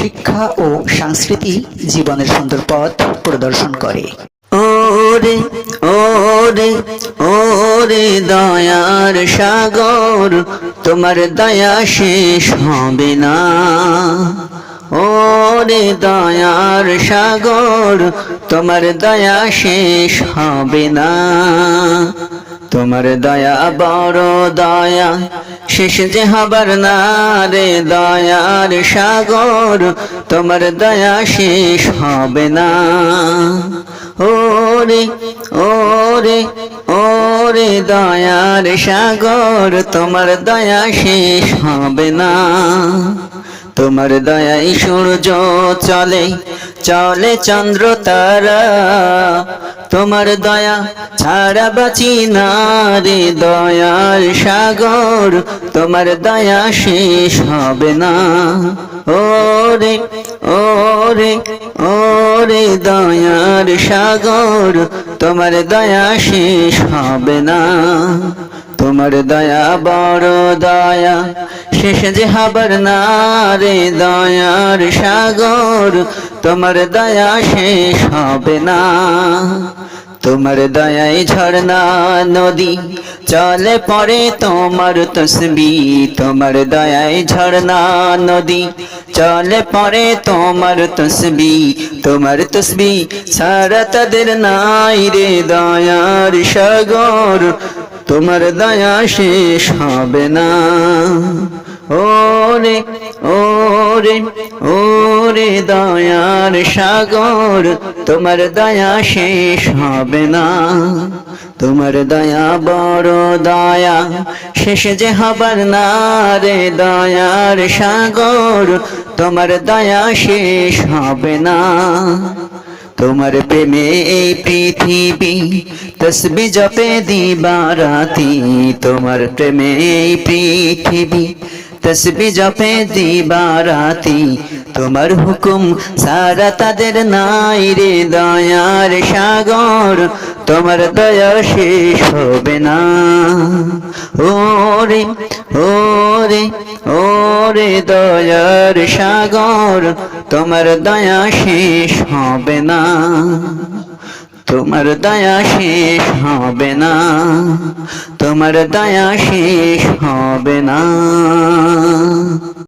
শিক্ষা ও সংস্কৃতি জীবনের সুন্দর পথ প্রদর্শন করে। ওরে ওরে ওরে দয়ার সাগর, তোমার দয়া শেষ হবে না। ওরে দয়ার সাগর, তোমার দয়া শেষ হবে না। তোমার দয়া, বড় দয়া, শেষ যে হবার না রে দয়ার সাগর, তোমার দয়া শেষ হবে না। ওরে ওরে ওরে দয়ার সাগর, তোমার দয়া শেষ হবে না। তোমার দয়াই সূর্য চলে চলে চন্দ্র তারা তোমার দয়া ছাড়া বাঁচি না রে দয়াল সাগর। তোমার দয়া শেষ হবে না। ও রে ও রে ও রে দয়ার সাগর, তোমার দয়া শেষ হবে না। তোমার দয়া, বড় দয়া। শেষ যে হবার না রে দয়ার সাগর, তোমার দয়া শেষ হবে না। তোমার দয়াই ঝর্ণা নদী চলে পড়ে, তোমার তসবি, তোমার দয়াই ঝর্ণা নদী চলে পড়ে, তোমার তসবি তোমার তসবি সারা তাদের নাই রে দয়ার সাগর। তোমার দয়া শেষ হবে না। ওরে ওরে ওরে দয়ার সাগর, তোমার দয়া শেষ হবে না। তোমার দয়া বড় দয়া, শেষ যে হবার না রে দয়ার সাগর, তোমার দয়া শেষ হবে না। তোমার প্রেমে এই পৃথিবী, তসবি জপে দিবারাতি। তোমার প্রেমে এই পৃথিবী, তসবি জপে দিবারাতি। তোমার হুকুম সারা তাদের নাই রে দয়ার সাগর। তোমার দয়া শেষ হবে না। ওরে ওরে ওরে দয়ার সাগর। তোমার দয়া শেষ হবে না। তোমার দয়া শেষ হবে না। তোমার দয়া শেষ হবে না।